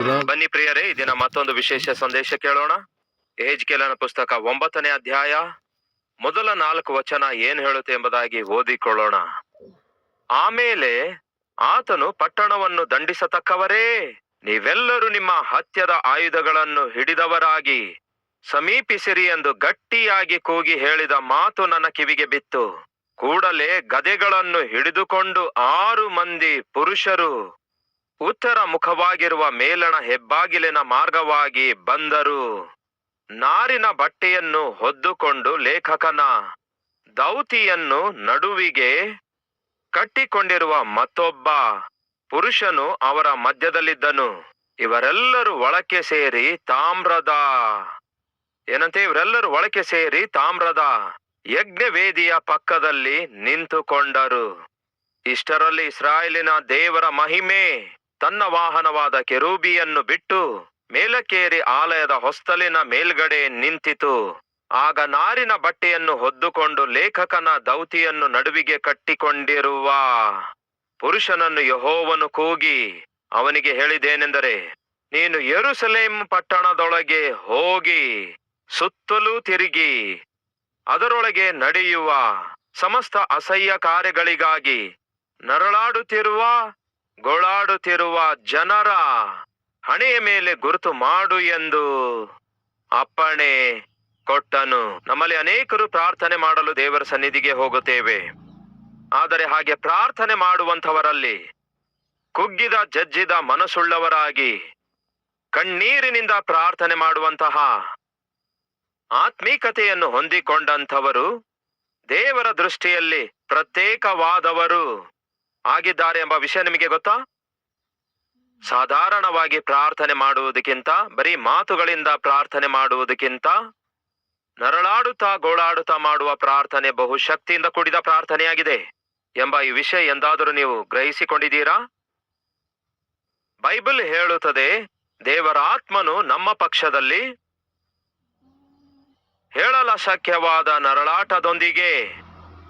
ಬನ್ನಿ ಪ್ರಿಯರೇ, ಈ ದಿನ ಮತ್ತೊಂದು ವಿಶೇಷ ಸಂದೇಶ ಕೇಳೋಣ. ಏಜ್ ಏಜ್ಕೇಲನ ಪುಸ್ತಕ ಒಂಬತ್ತನೇ ಅಧ್ಯಾಯ, ಮೊದಲ ನಾಲ್ಕು ವಚನ ಏನ್ ಹೇಳುತ್ತೆ ಎಂಬುದಾಗಿ ಓದಿಕೊಳ್ಳೋಣ. ಆಮೇಲೆ ಆತನು ಪಟ್ಟಣವನ್ನು ದಂಡಿಸತಕ್ಕವರೇ, ನೀವೆಲ್ಲರೂ ನಿಮ್ಮ ಹತ್ಯದ ಆಯುಧಗಳನ್ನು ಹಿಡಿದವರಾಗಿ, ಸಮೀಪಿಸಿರಿ ಎಂದು ಗಟ್ಟಿಯಾಗಿ ಕೂಗಿ ಹೇಳಿದ ಮಾತು ನನ್ನ ಕಿವಿಗೆ ಬಿತ್ತು. ಕೂಡಲೇ ಗದೆಗಳನ್ನು ಹಿಡಿದುಕೊಂಡು ಆರು ಮಂದಿ ಪುರುಷರು ಉತ್ತರ ಮುಖವಾಗಿರುವ ಮೇಲಣ ಹೆಬ್ಬಾಗಿಲಿನ ಮಾರ್ಗವಾಗಿ ಬಂದರು. ನಾರಿನ ಬಟ್ಟೆಯನ್ನು ಹೊದ್ದುಕೊಂಡು ಲೇಖಕನ ದೌತಿಯನ್ನು ನಡುವಿಗೆ ಕಟ್ಟಿಕೊಂಡಿರುವ ಮತ್ತೊಬ್ಬ ಪುರುಷನು ಅವರ ಮಧ್ಯದಲ್ಲಿದ್ದನು. ಇವರೆಲ್ಲರೂ ಒಳಕ್ಕೆ ಸೇರಿ ತಾಮ್ರದ, ಏನಂತೆ? ಇವರೆಲ್ಲರೂ ಒಳಕ್ಕೆ ಸೇರಿ ತಾಮ್ರದ ಯಜ್ಞವೇದಿಯ ಪಕ್ಕದಲ್ಲಿ ನಿಂತುಕೊಂಡರು. ಇಷ್ಟರಲ್ಲಿ ಇಸ್ರಾಯೇಲಿನ ದೇವರ ಮಹಿಮೆ ತನ್ನ ವಾಹನವಾದ ಕೆರೂಬಿಯನ್ನು ಬಿಟ್ಟು ಮೇಲಕ್ಕೇರಿ ಆಲಯದ ಹೊಸ್ತಲಿನ ಮೇಲ್ಗಡೆ ನಿಂತಿತು. ಆಗ ನಾರಿನ ಬಟ್ಟೆಯನ್ನು ಹೊದ್ದುಕೊಂಡು ಲೇಖಕನ ದೌತಿಯನ್ನು ನಡುವಿಗೆ ಕಟ್ಟಿಕೊಂಡಿರುವ ಪುರುಷನನ್ನು ಯಹೋವನು ಕೂಗಿ ಅವನಿಗೆ ಹೇಳಿದೇನೆಂದರೆ ನೀನು ಯರುಸಲೇಂ ಪಟ್ಟಣದೊಳಗೆ ಹೋಗಿ ಸುತ್ತಲೂ ತಿರುಗಿ ಅದರೊಳಗೆ ನಡೆಯುವ ಸಮಸ್ತ ಅಸಹ್ಯ ಕಾರ್ಯಗಳಿಗಾಗಿ ನರಳಾಡುತ್ತಿರುವ ಗೋಳಾಡುತ್ತಿರುವ ಜನರ ಹಣೆಯ ಮೇಲೆ ಗುರುತು ಮಾಡು ಎಂದು ಅಪ್ಪಣೆ ಕೊಟ್ಟನು. ನಮ್ಮಲ್ಲಿ ಅನೇಕರು ಪ್ರಾರ್ಥನೆ ಮಾಡಲು ದೇವರ ಸನ್ನಿಧಿಗೆ ಹೋಗುತ್ತೇವೆ. ಆದರೆ ಹಾಗೆ ಪ್ರಾರ್ಥನೆ ಮಾಡುವಂಥವರಲ್ಲಿ ಕುಗ್ಗಿದ, ಜಜ್ಜಿದ ಮನಸ್ಸುಳ್ಳವರಾಗಿ ಕಣ್ಣೀರಿನಿಂದ ಪ್ರಾರ್ಥನೆ ಮಾಡುವಂತಹ ಆತ್ಮೀಕತೆಯನ್ನು ಹೊಂದಿಕೊಂಡಂಥವರು ದೇವರ ದೃಷ್ಟಿಯಲ್ಲಿ ಪ್ರತ್ಯೇಕವಾದವರು. ಆಗಿದ್ದಾರೆ ಎಂಬ ವಿಷಯ ನಿಮಗೆ ಗೊತ್ತಾ? ಸಾಧಾರಣವಾಗಿ ಪ್ರಾರ್ಥನೆ ಮಾಡುವುದಕ್ಕಿಂತ, ಬರೀ ಮಾತುಗಳಿಂದ ಪ್ರಾರ್ಥನೆ ಮಾಡುವುದಕ್ಕಿಂತ, ನರಳಾಡುತ್ತಾ ಗೋಳಾಡುತ್ತಾ ಮಾಡುವ ಪ್ರಾರ್ಥನೆ ಬಹು ಶಕ್ತಿಯಿಂದ ಕೂಡಿದ ಪ್ರಾರ್ಥನೆಯಾಗಿದೆ ಎಂಬ ಈ ವಿಷಯ ಎಂದಾದರೂ ನೀವು ಗ್ರಹಿಸಿಕೊಂಡಿದ್ದೀರಾ? ಬೈಬಲ್ ಹೇಳುತ್ತದೆ ದೇವರ ಆತ್ಮನು ನಮ್ಮ ಪಕ್ಷದಲ್ಲಿ ಹೇಳಲಶಕ್ಯವಾದ ನರಳಾಟದೊಂದಿಗೆ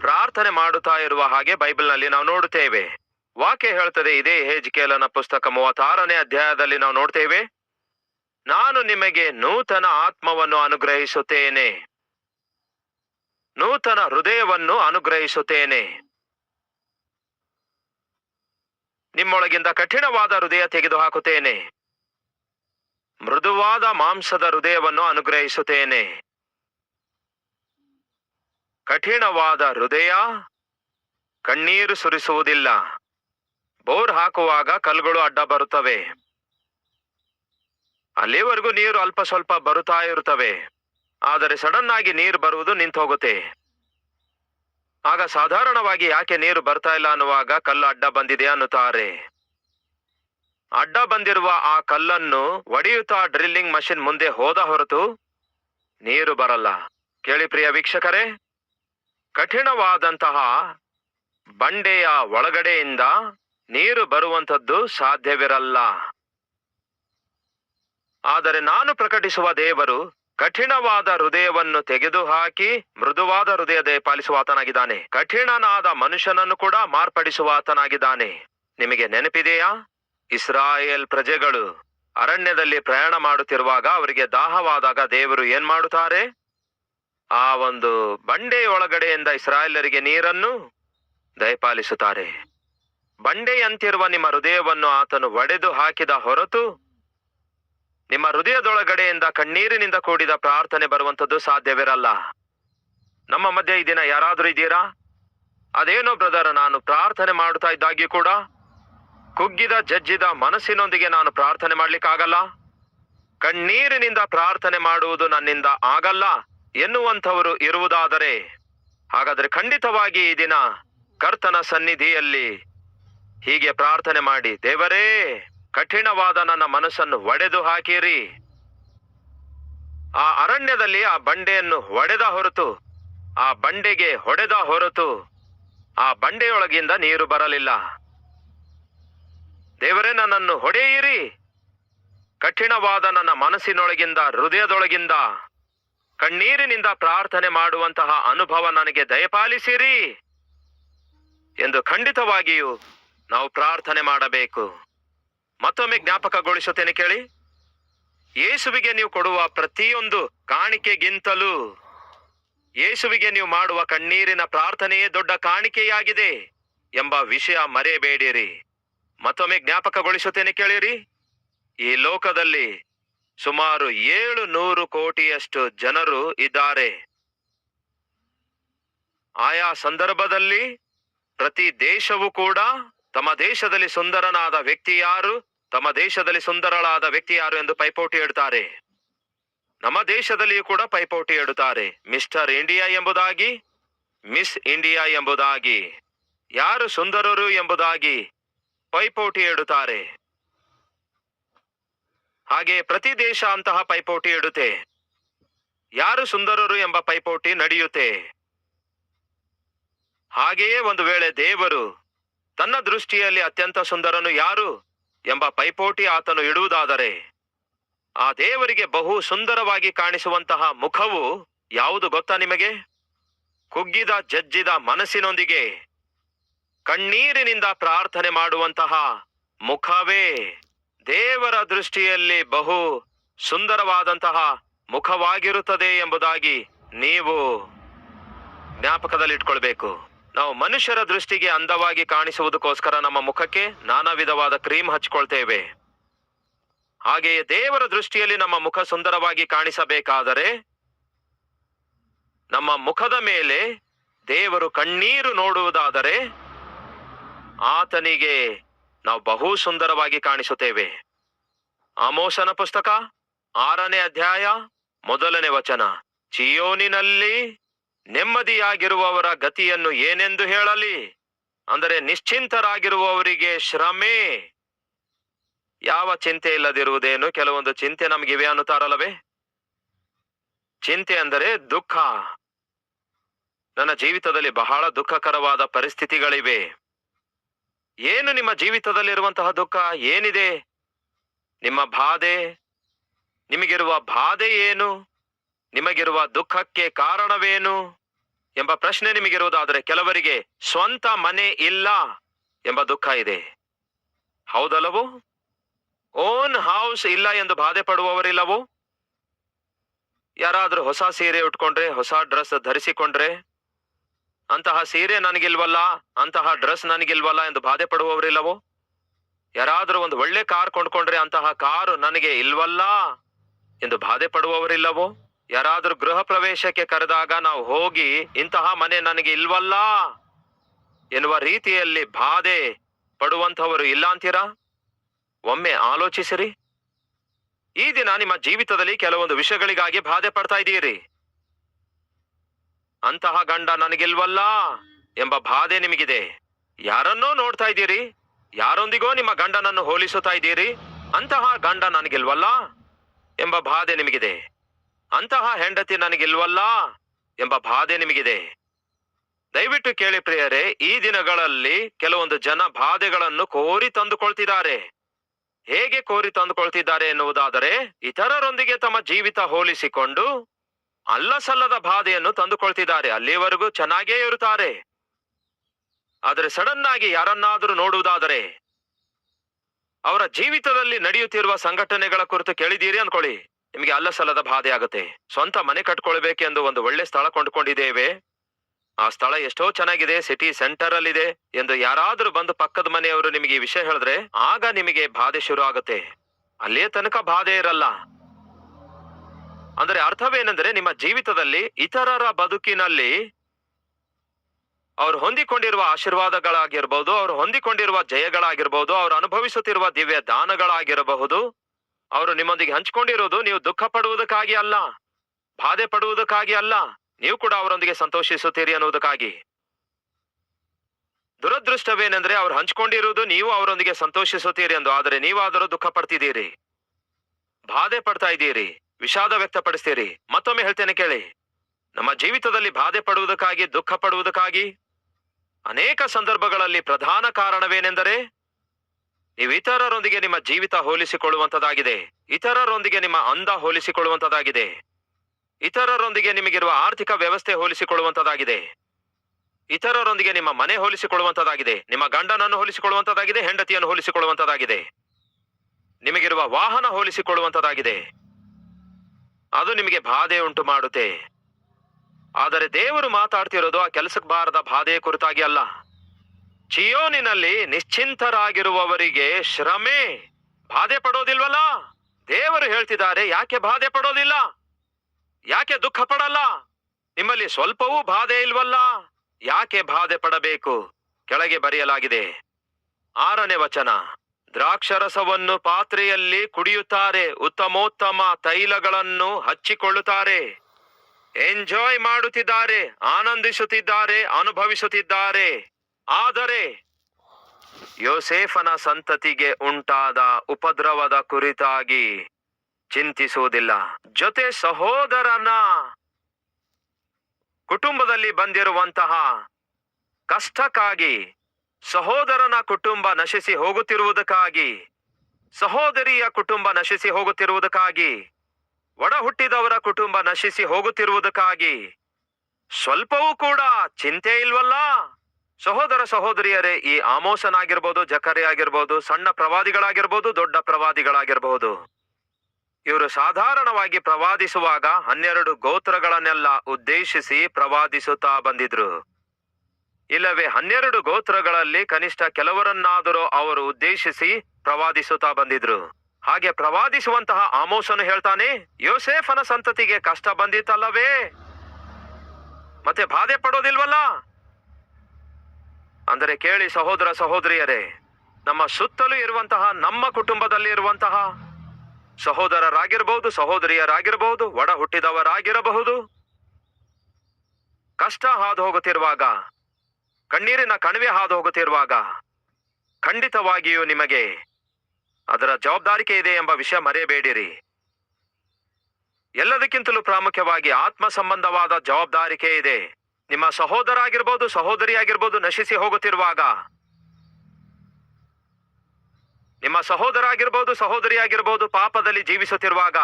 ಪ್ರಾರ್ಥನೆ ಮಾಡುತ್ತಾ ಇರುವ ಹಾಗೆ ಬೈಬಲ್ನಲ್ಲಿ ನಾವು ನೋಡುತ್ತೇವೆ. ವಾಕ್ಯ ಹೇಳ್ತದೆ ಇದೇ ಹೇಜ್ಕೇಲನ ಪುಸ್ತಕ ಮೂವತ್ತಾರನೇ ಅಧ್ಯಾಯದಲ್ಲಿ ನಾವು ನೋಡ್ತೇವೆ. ನಾನು ನಿಮಗೆ ನೂತನ ಆತ್ಮವನ್ನು ಅನುಗ್ರಹಿಸುತ್ತೇನೆ. ನೂತನ ಹೃದಯವನ್ನು ಅನುಗ್ರಹಿಸುತ್ತೇನೆ. ನಿಮ್ಮೊಳಗಿಂದ ಕಠಿಣವಾದ ಹೃದಯ ತೆಗೆದುಹಾಕುತ್ತೇನೆ. ಮೃದುವಾದ ಮಾಂಸದ ಹೃದಯವನ್ನು ಅನುಗ್ರಹಿಸುತ್ತೇನೆ. ಕಠಿಣವಾದ ಹೃದಯ ಕಣ್ಣೀರು ಸುರಿಸುವುದಿಲ್ಲ. ಬೋರ್ ಹಾಕುವಾಗ ಕಲ್ಲುಗಳು ಅಡ್ಡ ಬರುತ್ತವೆ. ಅಲ್ಲಿವರೆಗೂ ನೀರು ಅಲ್ಪ ಸ್ವಲ್ಪ ಬರುತ್ತಾ ಇರುತ್ತವೆ. ಆದರೆ ಸಡನ್ ಆಗಿ ನೀರು ಬರುವುದು ನಿಂತು ಹೋಗುತ್ತೆ ಆಗ ಸಾಧಾರಣವಾಗಿ ಯಾಕೆ ನೀರು ಬರ್ತಾ ಇಲ್ಲ ಅನ್ನುವಾಗ ಕಲ್ಲು ಅಡ್ಡ ಬಂದಿದೆ ಅನ್ನುತ್ತಾರೆ. ಅಡ್ಡ ಬಂದಿರುವ ಆ ಕಲ್ಲನ್ನು ಒಡೆಯುತ್ತಾ ಡ್ರಿಲ್ಲಿಂಗ್ ಮಷಿನ್ ಮುಂದೆ ಹೋದ ಹೊರತು ನೀರು ಬರಲ್ಲ. ಕೇಳಿ ಪ್ರಿಯ ವೀಕ್ಷಕರೇ ಕಠಿಣವಾದಂತಹ ಬಂಡೆಯ ಒಳಗಡೆಯಿಂದ ನೀರು ಬರುವಂಥದ್ದು ಸಾಧ್ಯವಿರಲ್ಲ. ಆದರೆ ನಾನು ಪ್ರಕಟಿಸುವ ದೇವರು ಕಠಿಣವಾದ ಹೃದಯವನ್ನು ತೆಗೆದುಹಾಕಿ ಮೃದುವಾದ ಹೃದಯ ದಯಪಾಲಿಸುವ ಆತನಾಗಿದ್ದಾನೆ ಕಠಿಣನಾದ ಮನುಷ್ಯನನ್ನು ಕೂಡ ಮಾರ್ಪಡಿಸುವ ಆತನಾಗಿದ್ದಾನೆ ನಿಮಗೆ ನೆನಪಿದೆಯಾ? ಇಸ್ರಾಯೇಲ್ ಪ್ರಜೆಗಳು ಅರಣ್ಯದಲ್ಲಿ ಪ್ರಯಾಣ ಮಾಡುತ್ತಿರುವಾಗ ಅವರಿಗೆ ದಾಹವಾದಾಗ ದೇವರು ಏನ್ ಮಾಡುತ್ತಾರೆ? ಆ ಒಂದು ಬಂಡೆ ಒಳಗಡೆಯಿಂದ ಇಸ್ರಾಯೇಲರಿಗೆ ನೀರನ್ನು ದಯಪಾಲಿಸುತ್ತಾರೆ. ಬಂಡೆಯಂತಿರುವ ನಿಮ್ಮ ಹೃದಯವನ್ನು ಆತನು ಒಡೆದು ಹಾಕಿದ ಹೊರತು ನಿಮ್ಮ ಹೃದಯದೊಳಗಡೆಯಿಂದ ಕಣ್ಣೀರಿನಿಂದ ಕೂಡಿದ ಪ್ರಾರ್ಥನೆ ಬರುವಂಥದ್ದು ಸಾಧ್ಯವಿರಲ್ಲ. ನಮ್ಮ ಮಧ್ಯೆ ಈ ದಿನ ಯಾರಾದರೂ ಇದ್ದೀರಾ? ಅದೇನೋ ಬ್ರದರ್, ನಾನು ಪ್ರಾರ್ಥನೆ ಮಾಡುತ್ತಾ ಇದ್ದಾಗಿ ಕೂಡ ಕುಗ್ಗಿದ, ಜಜ್ಜಿದ ಮನಸ್ಸಿನೊಂದಿಗೆ ನಾನು ಪ್ರಾರ್ಥನೆ ಮಾಡ್ಲಿಕ್ಕಾಗಲ್ಲ? ಕಣ್ಣೀರಿನಿಂದ ಪ್ರಾರ್ಥನೆ ಮಾಡುವುದು ನನ್ನಿಂದ ಆಗಲ್ಲ. ಎನ್ನುವಂಥವರು ಇರುವುದಾದರೆ, ಹಾಗಾದರೆ ಖಂಡಿತವಾಗಿ ಈ ದಿನ ಕರ್ತನ ಸನ್ನಿಧಿಯಲ್ಲಿ ಹೀಗೆ ಪ್ರಾರ್ಥನೆ ಮಾಡಿ, ದೇವರೇ, ಕಠಿಣವಾದ ನನ್ನ ಮನಸ್ಸನ್ನು ಒಡೆದು ಹಾಕಿರಿ. ಆ ಅರಣ್ಯದಲ್ಲಿ ಆ ಬಂಡೆಯನ್ನು ಒಡೆದ ಹೊರತು, ಆ ಬಂಡೆಗೆ ಹೊಡೆದ ಹೊರತು, ಆ ಬಂಡೆಯೊಳಗಿಂದ ನೀರು ಬರಲಿಲ್ಲ. ದೇವರೇ, ನನ್ನನ್ನು ಹೊಡೆಯಿರಿ. ಕಠಿಣವಾದ ನನ್ನ ಮನಸ್ಸಿನೊಳಗಿಂದ, ಹೃದಯದೊಳಗಿಂದ ಕಣ್ಣೀರಿನಿಂದ ಪ್ರಾರ್ಥನೆ ಮಾಡುವಂತಹ ಅನುಭವ ನನಗೆ ದಯಪಾಲಿಸಿರಿ ಎಂದು ಖಂಡಿತವಾಗಿಯೂ ನಾವು ಪ್ರಾರ್ಥನೆ ಮಾಡಬೇಕು. ಮತ್ತೊಮ್ಮೆ ಜ್ಞಾಪಕಗೊಳಿಸುತ್ತೇನೆ ಕೇಳಿ. ಯೇಸುವಿಗೆ ನೀವು ಕೊಡುವ ಪ್ರತಿಯೊಂದು ಕಾಣಿಕೆಗಿಂತಲೂ ಯೇಸುವಿಗೆ ನೀವು ಮಾಡುವ ಕಣ್ಣೀರಿನ ಪ್ರಾರ್ಥನೆಯೇ ದೊಡ್ಡ ಕಾಣಿಕೆಯಾಗಿದೆ ಎಂಬ ವಿಷಯ ಮರೆಯಬೇಡಿರಿ. ಮತ್ತೊಮ್ಮೆ ಜ್ಞಾಪಕಗೊಳಿಸುತ್ತೇನೆ ಕೇಳಿರಿ. ಈ ಲೋಕದಲ್ಲಿ ಸುಮಾರು ಏಳು ನೂರು ಕೋಟಿಯಷ್ಟು ಜನರು ಇದ್ದಾರೆ. ಆಯಾ ಸಂದರ್ಭದಲ್ಲಿ ಪ್ರತಿ ದೇಶವೂ ಕೂಡ ತಮ್ಮ ದೇಶದಲ್ಲಿ ಸುಂದರನಾದ ವ್ಯಕ್ತಿ ಯಾರು, ತಮ್ಮ ದೇಶದಲ್ಲಿ ಸುಂದರಳಾದ ವ್ಯಕ್ತಿ ಯಾರು ಎಂದು ಪೈಪೋಟಿ ಇಡುತ್ತಾರೆ ನಮ್ಮ ದೇಶದಲ್ಲಿಯೂ ಕೂಡ ಪೈಪೋಟಿ ಇಡುತ್ತಾರೆ ಮಿಸ್ಟರ್ ಇಂಡಿಯಾ ಎಂಬುದಾಗಿ, ಮಿಸ್ ಇಂಡಿಯಾ ಎಂಬುದಾಗಿ, ಯಾರು ಸುಂದರರು ಎಂಬುದಾಗಿ ಪೈಪೋಟಿ ಇಡುತ್ತಾರೆ ಹಾಗೆ ಪ್ರತಿ ದೇಶ ಅಂತಹ ಪೈಪೋಟಿ ಇಡುತ್ತೆ. ಯಾರು ಸುಂದರರು ಎಂಬ ಪೈಪೋಟಿ ನಡೆಯುತ್ತೆ. ಹಾಗೆಯೇ ಒಂದು ವೇಳೆ ದೇವರು ತನ್ನ ದೃಷ್ಟಿಯಲ್ಲಿ ಅತ್ಯಂತ ಸುಂದರನು ಯಾರು ಎಂಬ ಪೈಪೋಟಿ ಆತನು ಇಡುವುದಾದರೆ, ಆ ದೇವರಿಗೆ ಬಹು ಸುಂದರವಾಗಿ ಕಾಣಿಸುವಂತಹ ಮುಖವು ಯಾವುದು ಗೊತ್ತಾ ನಿಮಗೆ? ಕುಗ್ಗಿದ ಜಜ್ಜಿದ ಮನಸ್ಸಿನೊಂದಿಗೆ ಕಣ್ಣೀರಿನಿಂದ ಪ್ರಾರ್ಥನೆ ಮಾಡುವಂತಹ ಮುಖವೇ. ದೇವರ ದೃಷ್ಟಿಯಲ್ಲಿ ಬಹು ಸುಂದರವಾದಂತಹ ಮುಖವಾಗಿರುತ್ತದೆ ಎಂಬುದಾಗಿ ನೀವು ಜ್ಞಾಪಕದಲ್ಲಿಟ್ಕೊಳ್ಬೇಕು. ನಾವು ಮನುಷ್ಯರ ದೃಷ್ಟಿಗೆ ಅಂದವಾಗಿ ಕಾಣಿಸುವುದಕ್ಕೋಸ್ಕರ ನಮ್ಮ ಮುಖಕ್ಕೆ ನಾನಾ ವಿಧವಾದ ಕ್ರೀಮ್ ಹಚ್ಕೊಳ್ತೇವೆ. ಹಾಗೆಯೇ ದೇವರ ದೃಷ್ಟಿಯಲ್ಲಿ ನಮ್ಮ ಮುಖ ಸುಂದರವಾಗಿ ಕಾಣಿಸಬೇಕಾದರೆ ನಮ್ಮ ಮುಖದ ಮೇಲೆ ದೇವರು ಕಣ್ಣೀರು ನೋಡುವುದಾದರೆ ಆತನಿಗೆ ನಾವು ಬಹು ಸುಂದರವಾಗಿ ಕಾಣಿಸುತ್ತೇವೆ. ಆಮೋಸನ ಪುಸ್ತಕ, ಆರನೇ ಅಧ್ಯಾಯ, ಮೊದಲನೇ ವಚನ. ಚಿಯೋನಿನಲ್ಲಿ ನೆಮ್ಮದಿಯಾಗಿರುವವರ ಗತಿಯನ್ನು ಏನೆಂದು ಹೇಳಲಿ? ಅಂದರೆ ನಿಶ್ಚಿಂತರಾಗಿರುವವರಿಗೆ ಶ್ರಮೆ. ಯಾವ ಚಿಂತೆ ಇಲ್ಲದಿರುವುದೇನು? ಕೆಲವೊಂದು ಚಿಂತೆ ನಮಗಿವೆ ಅನ್ನುತ್ತಾರಲ್ಲವೇ? ಚಿಂತೆ ಅಂದರೆ ದುಃಖ. ನನ್ನ ಜೀವಿತದಲ್ಲಿ ಬಹಳ ದುಃಖಕರವಾದ ಪರಿಸ್ಥಿತಿಗಳಿವೆ. ಏನು ನಿಮ್ಮ ಜೀವಿತದಲ್ಲಿರುವಂತಹ ದುಃಖ? ಏನಿದೆ? ನಿಮ್ಮ ಬಾಧೆ? ನಿಮಗಿರುವ ಬಾಧೆ ಏನು? ನಿಮಗಿರುವ ದುಃಖಕ್ಕೆ ಕಾರಣವೇನು? ಎಂಬ ಪ್ರಶ್ನೆ ನಿಮಗಿರುವುದಾದರೆ ಕೆಲವರಿಗೆ ಸ್ವಂತ ಮನೆ ಇಲ್ಲ ಎಂಬ ದುಃಖ ಇದೆ. ಹೌದಲ್ಲವೋ? ಓನ್ ಹೌಸ್ ಇಲ್ಲ ಎಂದು ಬಾಧೆ ಪಡುವವರಿಲ್ಲವೋ? ಯಾರಾದರೂ ಹೊಸ ಸೀರೆ ಉಟ್ಕೊಂಡ್ರೆ, ಹೊಸ ಡ್ರೆಸ್ ಧರಿಸಿಕೊಂಡ್ರೆ ಅಂತಹ ಸೀರೆ ನನಗಿಲ್ವಲ್ಲ, ಅಂತಹ ಡ್ರೆಸ್ ನನಗಿಲ್ವಲ್ಲ ಎಂದು ಬಾಧೆ ಪಡುವವರಿಲ್ಲವೋ? ಯಾರಾದರೂ ಒಂದು ಒಳ್ಳೆ ಕಾರ್ ಕೊಂಡ್ಕೊಂಡ್ರೆ ಅಂತಹ ಕಾರು ನನಗೆ ಇಲ್ವಲ್ಲ ಎಂದು ಬಾಧೆ ಪಡುವವರಿಲ್ಲವೋ? ಯಾರಾದರೂ ಗೃಹ ಪ್ರವೇಶಕ್ಕೆ ಕರೆದಾಗ ನಾವು ಹೋಗಿ, ಇಂತಹ ಮನೆ ನನಗೆ ಇಲ್ವಲ್ಲ ಎನ್ನುವ ರೀತಿಯಲ್ಲಿ ಬಾಧೆ ಪಡುವಂಥವರು ಇಲ್ಲ ಅಂತೀರಾ? ಒಮ್ಮೆ ಆಲೋಚಿಸಿರಿ. ಈ ದಿನ ನಿಮ್ಮ ಜೀವಿತದಲ್ಲಿ ಕೆಲವೊಂದು ವಿಷಯಗಳಿಗಾಗಿ ಬಾಧೆ ಪಡ್ತಾ ಇದ್ದೀರಿ. ಅಂತಹ ಗಂಡ ನನಗಿಲ್ವಲ್ಲ ಎಂಬ ಬಾಧೆ ನಿಮಗಿದೆ. ಯಾರನ್ನೋ ನೋಡ್ತಾ ಇದ್ದೀರಿ? ಯಾರೊಂದಿಗೋ ನಿಮ್ಮ ಗಂಡನನ್ನು ಹೋಲಿಸುತ್ತಾ ಇದ್ದೀರಿ? ಅಂತಹ ಗಂಡ ನನಗಿಲ್ವಲ್ಲ ಎಂಬ ಬಾಧೆ ನಿಮಗಿದೆ. ಅಂತಹ ಹೆಂಡತಿ ನನಗಿಲ್ವಲ್ಲ ಎಂಬ ಬಾಧೆ ನಿಮಗಿದೆ. ದಯವಿಟ್ಟು ಕೇಳಿ ಪ್ರಿಯರೇ, ಈ ದಿನಗಳಲ್ಲಿ ಕೆಲವೊಂದು ಜನ ಬಾಧೆಗಳನ್ನು ಕೋರಿ ತಂದುಕೊಳ್ತಿದ್ದಾರೆ. ಹೇಗೆ ಕೋರಿ ತಂದುಕೊಳ್ತಿದ್ದಾರೆ ಎನ್ನುವುದಾದರೆ, ಇತರರೊಂದಿಗೆ ತಮ್ಮ ಜೀವಿತ ಹೋಲಿಸಿಕೊಂಡು ಅಲ್ಲ ಸಲ್ಲದ ಬಾಧೆಯನ್ನು ತಂದುಕೊಳ್ತಿದ್ದಾರೆ. ಅಲ್ಲಿವರೆಗೂ ಚೆನ್ನಾಗೇ ಇರುತ್ತಾರೆ. ಆದರೆ ಸಡನ್ ಆಗಿ ಯಾರನ್ನಾದರೂ ನೋಡುವುದಾದರೆ ಅವರ ಜೀವಿತದಲ್ಲಿ ನಡೆಯುತ್ತಿರುವ ಸಂಘಟನೆಗಳ ಕುರಿತು ಕೇಳಿದ್ದೀರಿ ಅನ್ಕೊಳ್ಳಿ ನಿಮಗೆ ಅಲ್ಲ ಸಲ್ಲದ ಬಾಧೆ ಆಗುತ್ತೆ. ಸ್ವಂತ ಮನೆ ಕಟ್ಕೊಳ್ಬೇಕೆಂದು ಒಂದು ಒಳ್ಳೆ ಸ್ಥಳ ಕೊಂಡುಕೊಂಡಿದ್ದೇವೆ. ಆ ಸ್ಥಳ ಎಷ್ಟೋ ಚೆನ್ನಾಗಿದೆ, ಸಿಟಿ ಸೆಂಟರ್ ಅಲ್ಲಿ ಇದೆ ಎಂದು ಯಾರಾದರೂ ಬಂದು ಪಕ್ಕದ ಮನೆಯವರು ನಿಮಗೆ ಈ ವಿಷಯ ಹೇಳಿದ್ರೆ ಆಗ ನಿಮಗೆ ಬಾಧೆ ಶುರು ಆಗುತ್ತೆ ಅಲ್ಲಿಯೇ ತನಕ ಬಾಧೆ ಇರಲ್ಲ. ಅಂದ್ರೆ ಅರ್ಥವೇನೆಂದರೆ ನಿಮ್ಮ ಜೀವಿತದಲ್ಲಿ ಇತರರ ಬದುಕಿನಲ್ಲಿ ಅವ್ರು ಹೊಂದಿಕೊಂಡಿರುವ ಆಶೀರ್ವಾದಗಳಾಗಿರ್ಬೋದು, ಅವ್ರು ಹೊಂದಿಕೊಂಡಿರುವ ಜಯಗಳಾಗಿರ್ಬಹುದು ಅವ್ರು ಅನುಭವಿಸುತ್ತಿರುವ ದಿವ್ಯ ದಾನಗಳಾಗಿರಬಹುದು. ಅವರು ನಿಮ್ಮೊಂದಿಗೆ ಹಂಚಿಕೊಂಡಿರುವುದು ನೀವು ದುಃಖ ಪಡುವುದಕ್ಕಾಗಿ ಅಲ್ಲ, ಬಾಧೆ ಪಡುವುದಕ್ಕಾಗಿ ಅಲ್ಲ, ನೀವು ಕೂಡ ಅವರೊಂದಿಗೆ ಸಂತೋಷಿಸುತ್ತೀರಿ ಅನ್ನುವುದಕ್ಕಾಗಿ. ದುರದೃಷ್ಟವೇನೆಂದ್ರೆ ಅವ್ರು ಹಂಚಿಕೊಂಡಿರುವುದು ನೀವು ಅವರೊಂದಿಗೆ ಸಂತೋಷಿಸುತ್ತೀರಿ ಎಂದು, ಆದರೆ ನೀವಾದರೂ ದುಃಖ ಪಡ್ತಿದ್ದೀರಿ, ಬಾಧೆ ಪಡ್ತಾ ಇದ್ದೀರಿ. ವಿಷಾದ ವ್ಯಕ್ತಪಡಿಸ್ತೀರಿ. ಮತ್ತೊಮ್ಮೆ ಹೇಳ್ತೇನೆ ಕೇಳಿ. ನಮ್ಮ ಜೀವಿತದಲ್ಲಿ ಬಾಧೆ ಪಡುವುದಕ್ಕಾಗಿ, ದುಃಖ ಪಡುವುದಕ್ಕಾಗಿ ಅನೇಕ ಸಂದರ್ಭಗಳಲ್ಲಿ ಪ್ರಧಾನ ಕಾರಣವೇನೆಂದರೆ ನೀವು ಇತರರೊಂದಿಗೆ ನಿಮ್ಮ ಜೀವಿತ ಹೋಲಿಸಿಕೊಳ್ಳುವಂತದಾಗಿದೆ ಇತರರೊಂದಿಗೆ ನಿಮ್ಮ ಅಂದ ಹೋಲಿಸಿಕೊಳ್ಳುವಂತದಾಗಿದೆ ಇತರರೊಂದಿಗೆ ನಿಮಗಿರುವ ಆರ್ಥಿಕ ವ್ಯವಸ್ಥೆ ಹೋಲಿಸಿಕೊಳ್ಳುವಂತದಾಗಿದೆ ಇತರರೊಂದಿಗೆ ನಿಮ್ಮ ಮನೆ ಹೋಲಿಸಿಕೊಳ್ಳುವಂತದಾಗಿದೆ ನಿಮ್ಮ ಗಂಡನನ್ನು ಹೋಲಿಸಿಕೊಳ್ಳುವಂತದಾಗಿದೆ ಹೆಂಡತಿಯನ್ನು ಹೋಲಿಸಿಕೊಳ್ಳುವಂತದಾಗಿದೆ ನಿಮಗಿರುವ ವಾಹನ ಹೋಲಿಸಿಕೊಳ್ಳುವಂತದಾಗಿದೆ ಅದು ನಿಮಗೆ ಬಾಧೆ ಉಂಟು ಮಾಡುತ್ತೆ. ಆದರೆ ದೇವರು ಮಾತಾಡ್ತಿರೋದು ಆ ಕೆಲಸಕ್ಕೆ ಬಾರದ ಬಾಧೆ ಕುರಿತಾಗಿ ಅಲ್ಲ. ಚಿಯೋನಿನಲ್ಲಿ ನಿಶ್ಚಿಂತರಾಗಿರುವವರಿಗೆ ಶ್ರಮೆ ಬಾಧೆ ಪಡೋದಿಲ್ವಲ್ಲ? ದೇವರು ಹೇಳ್ತಿದ್ದಾರೆ, ಯಾಕೆ ಬಾಧೆ ಪಡೋದಿಲ್ಲ? ಯಾಕೆ ದುಃಖ ಪಡಲ್ಲ? ನಿಮ್ಮಲ್ಲಿ ಸ್ವಲ್ಪವೂ ಬಾಧೆ ಇಲ್ವಲ್ಲ? ಯಾಕೆ ಬಾಧೆ ಪಡಬೇಕು? ಕೆಳಗೆ ಬರೆಯಲಾಗಿದೆ. ಆರನೇ ವಚನ. ದ್ರಾಕ್ಷರಸವನ್ನು ಪಾತ್ರೆಯಲ್ಲಿ ಕುಡಿಯುತ್ತಾರೆ, ಉತ್ತಮೋತ್ತಮ ತೈಲಗಳನ್ನು ಹಚ್ಚಿಕೊಳ್ಳುತ್ತಾರೆ. ಎಂಜಾಯ್ ಮಾಡುತ್ತಿದ್ದಾರೆ, ಆನಂದಿಸುತ್ತಿದ್ದಾರೆ, ಅನುಭವಿಸುತ್ತಿದ್ದಾರೆ. ಆದರೆ ಯೋಸೇಫನ ಸಂತತಿಗೆ ಉಂಟಾದ ಉಪದ್ರವದ ಕುರಿತಾಗಿ ಚಿಂತಿಸುವುದಿಲ್ಲ. ಜೊತೆ ಸಹೋದರನ ಕುಟುಂಬದಲ್ಲಿ ಬಂದಿರುವಂತಹ ಕಷ್ಟಕ್ಕಾಗಿ ಸಹೋದರನ ಕುಟುಂಬ ನಶಿಸಿ ಹೋಗುತ್ತಿರುವುದಕ್ಕಾಗಿ, ಸಹೋದರಿಯ ಕುಟುಂಬ ನಶಿಸಿ ಹೋಗುತ್ತಿರುವುದಕ್ಕಾಗಿ ಒಡ ಹುಟ್ಟಿದವರ ಕುಟುಂಬ ನಶಿಸಿ ಹೋಗುತ್ತಿರುವುದಕ್ಕಾಗಿ, ಸ್ವಲ್ಪವೂ ಕೂಡ ಚಿಂತೆ ಇಲ್ವಲ್ಲ? ಸಹೋದರ ಸಹೋದರಿಯರೇ, ಈ ಆಮೋಸನಾಗಿರ್ಬೋದು ಜಕರೆ ಆಗಿರ್ಬೋದು ಸಣ್ಣ ಪ್ರವಾದಿಗಳಾಗಿರ್ಬೋದು, ದೊಡ್ಡ ಪ್ರವಾದಿಗಳಾಗಿರ್ಬೋದು. ಇವರು ಸಾಧಾರಣವಾಗಿ ಪ್ರವಾದಿಸುವಾಗ ಹನ್ನೆರಡು ಗೋತ್ರಗಳನ್ನೆಲ್ಲ ಉದ್ದೇಶಿಸಿ ಪ್ರವಾದಿಸುತ್ತಾ ಬಂದಿದ್ರು. ಇಲ್ಲವೇ ಹನ್ನೆರಡು ಗೋತ್ರಗಳಲ್ಲಿ ಕನಿಷ್ಠ ಕೆಲವರನ್ನಾದರೂ ಅವರು ಉದ್ದೇಶಿಸಿ ಪ್ರವಾದಿಸುತ್ತಾ ಬಂದಿದ್ರು. ಹಾಗೆ ಪ್ರವಾದಿಸುವಂತಹ ಆಮೋಸನು ಹೇಳ್ತಾನೆ, ಯೋಸೇಫನ ಸಂತತಿಗೆ ಕಷ್ಟ ಬಂದಿತ್ತಲ್ಲವೇ? ಮತ್ತೆ ಬಾಧೆ ಪಡೋದಿಲ್ವಲ್ಲ? ಅಂದರೆ ಕೇಳಿ ಸಹೋದರ ಸಹೋದರಿಯರೇ, ನಮ್ಮ ಸುತ್ತಲೂ ಇರುವಂತಹ, ನಮ್ಮ ಕುಟುಂಬದಲ್ಲಿ ಇರುವಂತಹ ಸಹೋದರರಾಗಿರಬಹುದು ಸಹೋದರಿಯರಾಗಿರಬಹುದು ಒಡ ಹುಟ್ಟಿದವರಾಗಿರಬಹುದು ಕಷ್ಟ ಹಾದು ಹೋಗುತ್ತಿರುವಾಗ ಕಣ್ಣೀರಿನ ಕಣಿವೆ ಹಾದು ಹೋಗುತ್ತಿರುವಾಗ ಖಂಡಿತವಾಗಿಯೂ ನಿಮಗೆ ಅದರ ಜವಾಬ್ದಾರಿಕೆ ಇದೆ ಎಂಬ ವಿಷಯ ಮರೆಯಬೇಡಿರಿ. ಎಲ್ಲದಕ್ಕಿಂತಲೂ ಪ್ರಾಮುಖ್ಯವಾಗಿ ಆತ್ಮ ಸಂಬಂಧವಾದ ಜವಾಬ್ದಾರಿಕೆ ಇದೆ. ನಿಮ್ಮ ಸಹೋದರ ಆಗಿರ್ಬೋದು ಸಹೋದರಿ ಆಗಿರ್ಬೋದು ನಶಿಸಿ ಹೋಗುತ್ತಿರುವಾಗ, ನಿಮ್ಮ ಸಹೋದರ ಆಗಿರ್ಬೋದು ಸಹೋದರಿ ಆಗಿರ್ಬೋದು ಪಾಪದಲ್ಲಿ ಜೀವಿಸುತ್ತಿರುವಾಗ,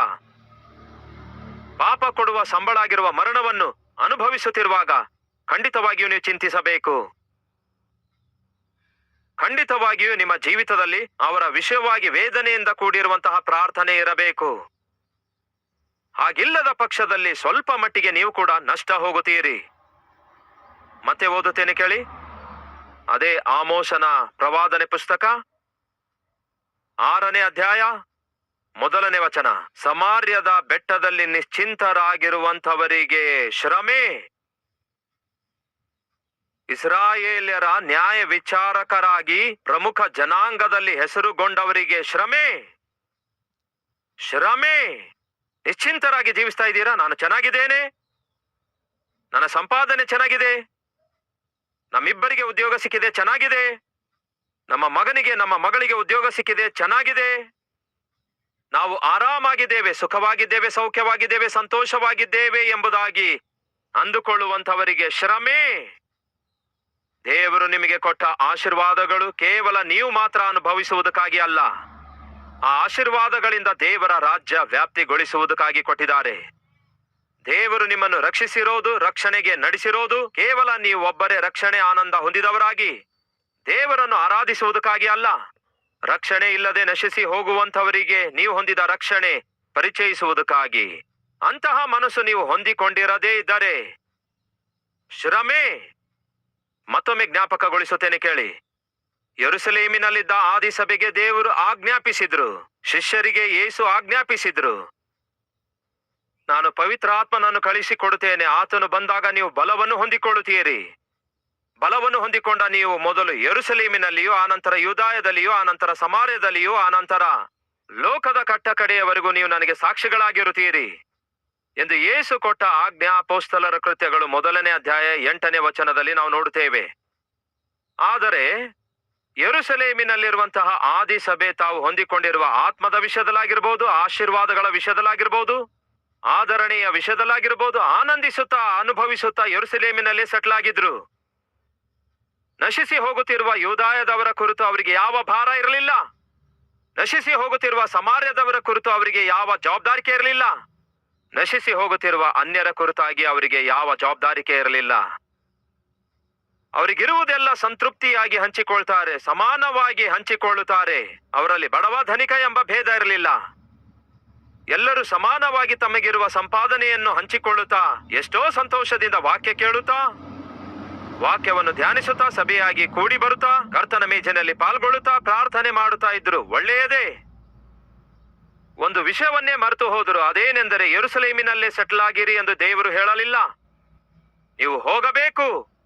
ಪಾಪ ಕೊಡುವ ಸಂಬಳ ಆಗಿರುವ ಮರಣವನ್ನು ಅನುಭವಿಸುತ್ತಿರುವಾಗ ಖಂಡಿತವಾಗಿಯೂ ನೀವು ಚಿಂತಿಸಬೇಕು. ಖಂಡಿತವಾಗಿಯೂ ನಿಮ್ಮ ಜೀವಿತದಲ್ಲಿ ಅವರ ವಿಷಯವಾಗಿ ವೇದನೆಯಿಂದ ಕೂಡಿರುವಂತಹ ಪ್ರಾರ್ಥನೆ ಇರಬೇಕು. ಹಾಗಿಲ್ಲದ ಪಕ್ಷದಲ್ಲಿ ಸ್ವಲ್ಪ ಮಟ್ಟಿಗೆ ನೀವು ಕೂಡ ನಷ್ಟ ಹೋಗುತ್ತೀರಿ. ಮತ್ತೆ ಓದುತ್ತೇನೆ ಕೇಳಿ. ಅದೇ ಆಮೋಶನ ಪ್ರವಾದನೆ ಪುಸ್ತಕ. ಆರನೇ ಅಧ್ಯಾಯ, ಮೊದಲನೇ ವಚನ. ಸಮಾರ್ಯದ ಬೆಟ್ಟದಲ್ಲಿ ನಿಶ್ಚಿಂತರಾಗಿರುವಂಥವರಿಗೆ ಶ್ರಮೆ. ಇಸ್ರಾಯೇಲ್ಯರ ನ್ಯಾಯ ವಿಚಾರಕರಾಗಿ ಪ್ರಮುಖ ಜನಾಂಗದಲ್ಲಿ ಹೆಸರುಗೊಂಡವರಿಗೆ ಶ್ರಮೆ. ಶ್ರಮೆ. ನಿಶ್ಚಿಂತರಾಗಿ ಜೀವಿಸ್ತಾ ಇದ್ದೀರಾ? ನಾನು ಚೆನ್ನಾಗಿದ್ದೇನೆ. ನನ್ನ ಸಂಪಾದನೆ ಚೆನ್ನಾಗಿದೆ. ನಮ್ಮಿಬ್ಬರಿಗೆ ಉದ್ಯೋಗ ಸಿಕ್ಕಿದೆ, ಚೆನ್ನಾಗಿದೆ. ನಮ್ಮ ಮಗನಿಗೆ, ನಮ್ಮ ಮಗಳಿಗೆ ಉದ್ಯೋಗ ಸಿಕ್ಕಿದೆ, ಚೆನ್ನಾಗಿದೆ. ನಾವು ಆರಾಮಾಗಿದ್ದೇವೆ, ಸುಖವಾಗಿದ್ದೇವೆ, ಸೌಖ್ಯವಾಗಿದ್ದೇವೆ, ಸಂತೋಷವಾಗಿದ್ದೇವೆ ಎಂಬುದಾಗಿ ಅಂದುಕೊಳ್ಳುವಂಥವರಿಗೆ ಶ್ರಮೆ. ದೇವರು ನಿಮಗೆ ಕೊಟ್ಟ ಆಶೀರ್ವಾದಗಳು ಕೇವಲ ನೀವು ಮಾತ್ರ ಅನುಭವಿಸುವುದಕ್ಕಾಗಿ ಅಲ್ಲ. ಆ ಆಶೀರ್ವಾದಗಳಿಂದ ದೇವರ ರಾಜ್ಯ ವ್ಯಾಪ್ತಿಗೊಳಿಸುವುದಕ್ಕಾಗಿ ಕೊಟ್ಟಿದ್ದಾರೆ. ದೇವರು ನಿಮ್ಮನ್ನು ರಕ್ಷಿಸಿರೋದು, ರಕ್ಷಣೆಗೆ ನಡೆಸಿರೋದು, ಕೇವಲ ನೀವು ಒಬ್ಬರೇ ರಕ್ಷಣೆ ಆನಂದ ಹೊಂದಿದವರಾಗಿ, ದೇವರನ್ನು ಆರಾಧಿಸುವುದಕ್ಕಾಗಿ ಅಲ್ಲ. ರಕ್ಷಣೆ ಇಲ್ಲದೆ ನಶಿಸಿ ಹೋಗುವಂಥವರಿಗೆ ನೀವು ಹೊಂದಿದ ರಕ್ಷಣೆ ಪರಿಚಯಿಸುವುದಕ್ಕಾಗಿ. ಅಂತಹ ಮನಸ್ಸು ನೀವು ಹೊಂದಿಕೊಂಡಿರದೇ ಇದ್ದರೆ, ಶ್ರಮೆ ಮತ್ತೊಮ್ಮೆ ಜ್ಞಾಪಕಗೊಳಿಸುತ್ತೇನೆ ಕೇಳಿ. ಯರುಸಲೇಮಿನಲ್ಲಿದ್ದ ಆದಿ ಸಭೆಗೆ ದೇವರು ಆಜ್ಞಾಪಿಸಿದ್ರು. ಶಿಷ್ಯರಿಗೆ ಯೇಸು ಆಜ್ಞಾಪಿಸಿದ್ರು. ನಾನು ಪವಿತ್ರಾತ್ಮನನ್ನು ಕಳಿಸಿಕೊಡುತ್ತೇನೆ ಆತನು ಬಂದಾಗ ನೀವು ಬಲವನ್ನು ಹೊಂದಿಕೊಳ್ಳುತ್ತೀರಿ. ಬಲವನ್ನು ಹೊಂದಿಕೊಂಡ ನೀವು ಮೊದಲು ಯರುಸಲೇಮಿನಲ್ಲಿಯೂ, ಆನಂತರ ಯುದಾಯದಲ್ಲಿಯೂ, ಆನಂತರ ಸಮಾರ್ಯದಲ್ಲಿಯೂ, ಆನಂತರ ಲೋಕದ ಕಟ್ಟ ಕಡೆಯವರೆಗೂ ನೀವು ನನಗೆ ಸಾಕ್ಷಿಗಳಾಗಿರುತ್ತೀರಿ. ಎಂದು ಯೇಸು ಕೊಟ್ಟ ಆಜ್ಞಾ ಪೋಸ್ತಲರ ಕೃತ್ಯಗಳು ಮೊದಲನೇ ಅಧ್ಯಾಯ ಎಂಟನೇ ವಚನದಲ್ಲಿ ನಾವು ನೋಡುತ್ತೇವೆ. ಆದರೆ ಯರುಸಲೇಮಿನಲ್ಲಿರುವಂತಹ ಆದಿ ಸಭೆ ತಾವು ಹೊಂದಿಕೊಂಡಿರುವ ಆತ್ಮದ ವಿಷಯದಲ್ಲಾಗಿರ್ಬೋದು, ಆಶೀರ್ವಾದಗಳ ವಿಷಯದಲ್ಲಾಗಿರ್ಬೋದು ಆಧರಣೆಯ ವಿಷಯದಲ್ಲಾಗಿರ್ಬೋದು, ಆನಂದಿಸುತ್ತಾ ಅನುಭವಿಸುತ್ತಾ ಯರುಸಲೇಮಿನಲ್ಲಿ ಸೆಟ್ಲ್ ಆಗಿದ್ರು. ನಶಿಸಿ ಹೋಗುತ್ತಿರುವ ಯೋದಾಯದವರ ಕುರಿತು ಅವರಿಗೆ ಯಾವ ಭಾರ ಇರಲಿಲ್ಲ? ನಶಿಸಿ ಹೋಗುತ್ತಿರುವ ಸಮಾರ್ಯದವರ ಕುರಿತು ಅವರಿಗೆ ಯಾವ ಜವಾಬ್ದಾರಿಕೆ ಇರಲಿಲ್ಲ? ನಶಿಸಿ ಹೋಗುತ್ತಿರುವ ಅನ್ಯರ ಕುರಿತಾಗಿ ಅವರಿಗೆ ಯಾವ ಜವಾಬ್ದಾರಿಕೆ ಇರಲಿಲ್ಲ. ಅವರಿಗಿರುವುದೆಲ್ಲ ಸಂತೃಪ್ತಿಯಾಗಿ ಹಂಚಿಕೊಳ್ತಾರೆ, ಸಮಾನವಾಗಿ ಹಂಚಿಕೊಳ್ಳುತ್ತಾರೆ. ಅವರಲ್ಲಿ ಬಡವ ಧನಿಕ ಎಂಬ ಭೇದ ಇರಲಿಲ್ಲ. ಎಲ್ಲರೂ ಸಮಾನವಾಗಿ ತಮಗಿರುವ ಸಂಪಾದನೆಯನ್ನು ಹಂಚಿಕೊಳ್ಳುತ್ತಾ, ಎಷ್ಟೋ ಸಂತೋಷದಿಂದ ವಾಕ್ಯ ಕೇಳುತ್ತಾ, ವಾಕ್ಯವನ್ನು ಧ್ಯಾನಿಸುತ್ತಾ, ಸಭೆಯಾಗಿ ಕೂಡಿ ಬರುತ್ತಾ ಕರ್ತನ ಮೇಜಿನಲ್ಲಿ ಪಾಲ್ಗೊಳ್ಳುತ್ತಾ, ಪ್ರಾರ್ಥನೆ ಮಾಡುತ್ತಾ ಇದ್ರು ಒಳ್ಳೆಯದೇ. ಒಂದು ವಿಷಯವನ್ನೇ ಮರೆತು ಹೋದರು ಅದೇನೆಂದರೆ ಯರುಸಲೇಮಿನಲ್ಲೇ ಸೆಟ್ಲ್ ಆಗಿರಿ ಎಂದು ದೇವರು ಹೇಳಲಿಲ್ಲ. ನೀವು ಹೋಗಬೇಕು.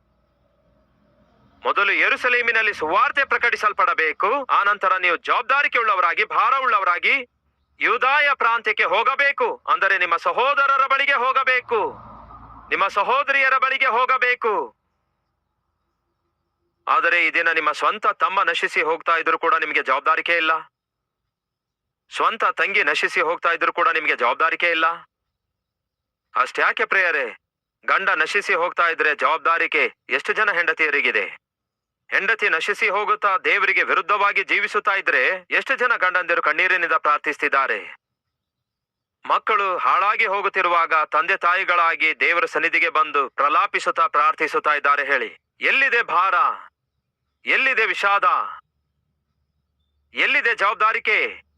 ಮೊದಲು ಯರುಸಲೇಮಿನಲ್ಲಿ ಸುವಾರ್ತೆ ಪ್ರಕಟಿಸಲ್ಪಡಬೇಕು. ಆನಂತರ ನೀವು ಜವಾಬ್ದಾರಿಕೆ ಉಳ್ಳವರಾಗಿ ಭಾರ ಭಾರವುಳ್ಳವರಾಗಿ ಯುದಾಯ ಪ್ರಾಂತ್ಯಕ್ಕೆ ಹೋಗಬೇಕು. ಅಂದರೆ ನಿಮ್ಮ ಸಹೋದರರ ಬಳಿಗೆ ಹೋಗಬೇಕು. ನಿಮ್ಮ ಸಹೋದರಿಯರ ಬಳಿಗೆ ಹೋಗಬೇಕು. ಆದರೆ ಈ ನಿಮ್ಮ ಸ್ವಂತ ತಮ್ಮ ನಶಿಸಿ ಹೋಗ್ತಾ ಇದ್ರು ಕೂಡ ನಿಮಗೆ ಜವಾಬ್ದಾರಿಕೆ ಇಲ್ಲ. ಸ್ವಂತ ತಂಗಿ ನಶಿಸಿ ಹೋಗ್ತಾ ಇದ್ರು ಕೂಡ ನಿಮಗೆ ಜವಾಬ್ದಾರಿಕೆ ಇಲ್ಲ? ಅಷ್ಟ್ಯಾಕೆ ಪ್ರೇಯರೇ? ಗಂಡ ನಶಿಸಿ ಹೋಗ್ತಾ ಇದ್ರೆ ಜವಾಬ್ದಾರಿಕೆ ಎಷ್ಟು ಜನ ಹೆಂಡತಿಯರಿಗಿದೆ? ಹೆಂಡತಿ ನಶಿಸಿ ಹೋಗುತ್ತಾ ದೇವರಿಗೆ ವಿರುದ್ಧವಾಗಿ ಜೀವಿಸುತ್ತಾ ಇದ್ರೆ ಎಷ್ಟು ಜನ ಗಂಡಂದಿರು ಕಣ್ಣೀರಿನಿಂದ ಪ್ರಾರ್ಥಿಸ್ತಿದ್ದಾರೆ? ಮಕ್ಕಳು ಹಾಳಾಗಿ ಹೋಗುತ್ತಿರುವಾಗ ತಂದೆ ತಾಯಿಗಳಾಗಿ ದೇವರ ಸನ್ನಿಧಿಗೆ ಬಂದು ಪ್ರಲಾಪಿಸುತ್ತಾ ಪ್ರಾರ್ಥಿಸುತ್ತಾ ಇದ್ದಾರೆ ಹೇಳಿ. ಎಲ್ಲಿದೆ ಭಾರ? ಎಲ್ಲಿದೆ ವಿಷಾದ? ಎಲ್ಲಿದೆ ಜವಾಬ್ದಾರಿಕೆ?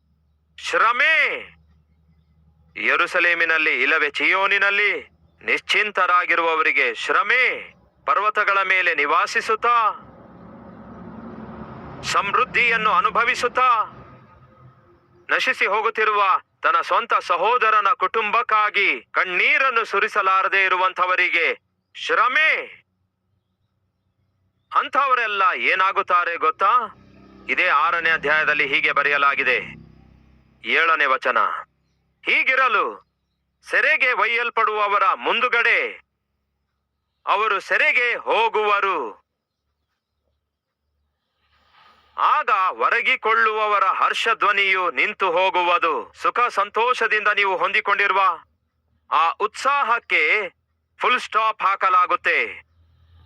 ಶ್ರಮೆ. ಯರುಸಲೇಮಿನಲ್ಲಿ, ಇಲ್ಲವೇ ಚಿಯೋನಿನಲ್ಲಿ ನಿಶ್ಚಿಂತರಾಗಿರುವವರಿಗೆ ಶ್ರಮೆ. ಪರ್ವತಗಳ ಮೇಲೆ ನಿವಾಸಿಸುತ್ತಾ, ಸಮೃದ್ಧಿಯನ್ನು ಅನುಭವಿಸುತ್ತಾ, ನಶಿಸಿ ಹೋಗುತ್ತಿರುವ ತನ್ನ ಸ್ವಂತ ಸಹೋದರನ ಕುಟುಂಬಕ್ಕಾಗಿ ಕಣ್ಣೀರನ್ನು ಸುರಿಸಲಾರದೆ ಇರುವಂಥವರಿಗೆ ಶ್ರಮೆ. ಅಂಥವರೆಲ್ಲ ಏನಾಗುತ್ತಾರೆ ಗೊತ್ತಾ? ಇದೇ ಆರನೇ ಅಧ್ಯಾಯದಲ್ಲಿ ಹೀಗೆ ಬರೆಯಲಾಗಿದೆ. ಏಳನೇ ವಚನ. ಹೀಗಿರಲು ಸೆರೆಗೆ ಒಯ್ಯಲ್ಪಡುವವರ ಮುಂದುಗಡೆ ಅವರು ಸೆರೆಗೆ ಹೋಗುವರು. ಆಗ ಒರಗಿಕೊಳ್ಳುವವರ ಹರ್ಷಧ್ವನಿಯು ನಿಂತು ಹೋಗುವುದು. ಸುಖ ಸಂತೋಷದಿಂದ ನೀವು ಹೊಂದಿಕೊಂಡಿರುವ ಆ ಉತ್ಸಾಹಕ್ಕೆ ಫುಲ್ ಸ್ಟಾಪ್ ಹಾಕಲಾಗುತ್ತೆ.